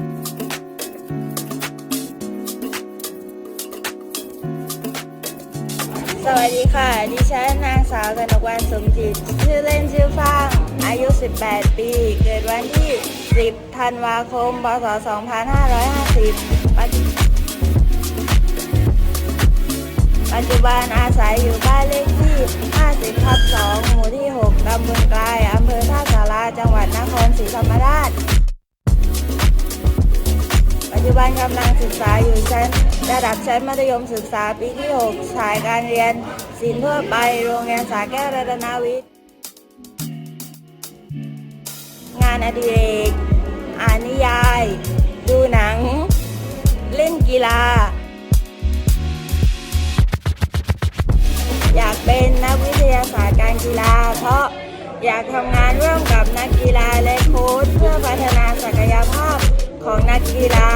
สวัสดีค่ะ ดิฉันนางสาวกนกวรรณสมจิต ชื่อเล่นชื่อฟาง อายุ 18 ปี เกิดวันที่ 10 ธันวาคม พศ 2550ปัจจุปัจจุบันอาศัยอยู่บ้านเลขที่ 50ทับ2หมู่ที่ 6 ตำบลกลาย อำเภอท่าสาราจังหวัดนครศรีธรรมราช บันกำลังศึกษาอยู่ชั้นระดับชั้นมัธยมศึกษาปีที่ 6 สายการเรียนศิลป์ทั่วไปโรงเรียนสาแก้วรัตนวิทย์ งานอดิเรก อ่านนิยาย ดูหนัง เล่นกีฬา อยากเป็นนักวิทยาศาสตร์การกีฬา เพราะอยากทำงานร่วมกับนักกีฬาและโค้ชเพื่อพัฒนาศักยภาพของนักกีฬา